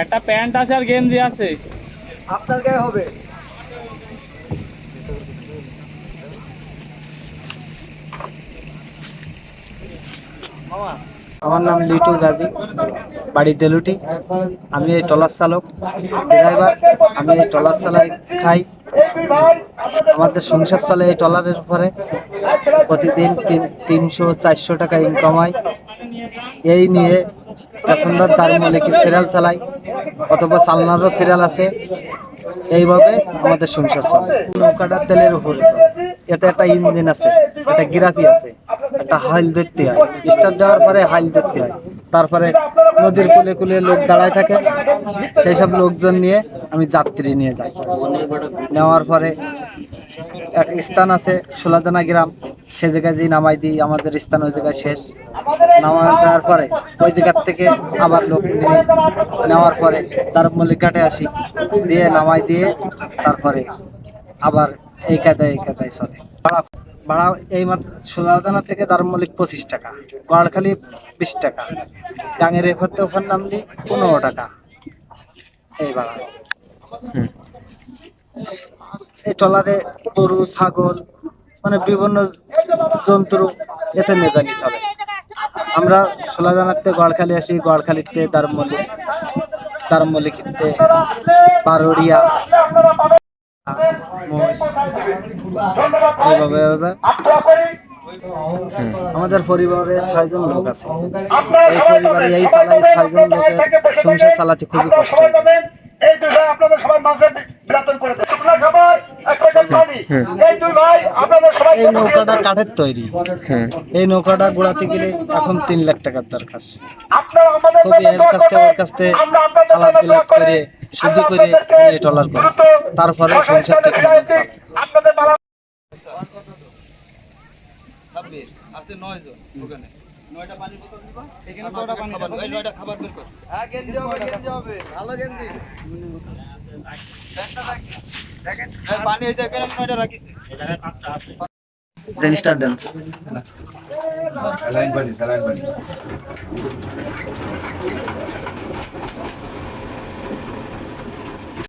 একটা প্যান্ট আছে আর গেঞ্জি আছে। আপনার গায়ে হবে। আমার নাম লিটু গাজী বাড়ি দেলুটি। আমি এই ট্রলার চালক, ড্রাইভার। আমি এই ট্রলার চালাই খাই। আমাদের সংসার চলে এই ট্রলারের উপরে। প্রতিদিন তিন- তিনশো, চারশো টাকা ইনকাম হয়। এই নিয়ে প্যাসেঞ্জার তার মনে কি সিরিয়াল চালাই, অথবা সালনারও সিরিয়াল আছে। এইভাবে আমাদের সংসার চলে। নৌকাটা তেলের উপরে এতে একটা ইঞ্জিন আছে, একটা গিরাপি আছে। একটা হাইল ধরতে হয় স্টার দেওয়ার পরে হাইল ধরতে হয় তারপরে নদীর কুলে কুলে লোক দাঁড়ায় থাকে। সেই সব লোকজন নিয়ে আমি যাত্রী নিয়ে যাই। নেওয়ার পরে এক স্থান আছে সোলাদানা গ্রাম। সে জায়গায় দিয়ে নামাই দিই, আমাদের স্থান ওই জায়গায় শেষ। নামা দেওয়ার পরে ওই জায়গার থেকে আবার লোক নিয়ে নেওয়ার পরে তার মল্লিক ঘাটে আসি। দিয়ে নামাই দিয়ে তারপরে আবার এই কায়দায় এই কায়দায় চলে। ভাড়া এই মাত্র সোলাদানা থেকে দারমল্লিক পঁচিশ টাকা গড়খালি বিশ টাকা ডাঙের এফারতে ওখানে নামলি পনেরো টাকা এই ভাড়া। এই ট্রলারে গরু ছাগল মানে বিভিন্ন জন্তু এতে নেজানি চলে আমরা সোলাদানাতে গড়খালি আসি গড়খালিতে দারমল্লি দারমল্লিকিতে পারুড়িয়া এইভাবে আমাদের পরিবারে ছয়জন লোক আছে। এই পরিবারে এই চালাই ছয়জন লোকের সংসার চালাতে খুবই কষ্ট। এই আপনাদের সবার মাঝে বিরাতন করে দেয় শুকনা খাবার এক প্যাকেট পানি। এই দুই ভাই আপনাদের সবাই এই নৌকাটা কাঠের তৈরি। এই নৌকাটা গোড়াতে গেলে এখন তিন লাখ টাকার দরকার। আপনারা আমাদের এর দোয়া কাছ থেকে ওর করবেন। কাছ থেকে আলাপ বিলাপ করে। শুদ্ধ করে ট্রলার করে তারপরে সরকারি সংসার থেকে আপনাদের বালা আছে নয় জন ওখানে। নয়টা পানির বোতল নিবা এখানে কয়টা পানি নয়টা খাবার বের কর। হ্যাঁ গেঞ্জি হবে গেঞ্জি হবে। ভালো গেঞ্জি। পানি এই যে এখানে নয়টা রাখিছি এই জায়গায় পাঁচটা আছে দেন স্টার্ট দেন স্যালাইন পানি স্যালাইন পানি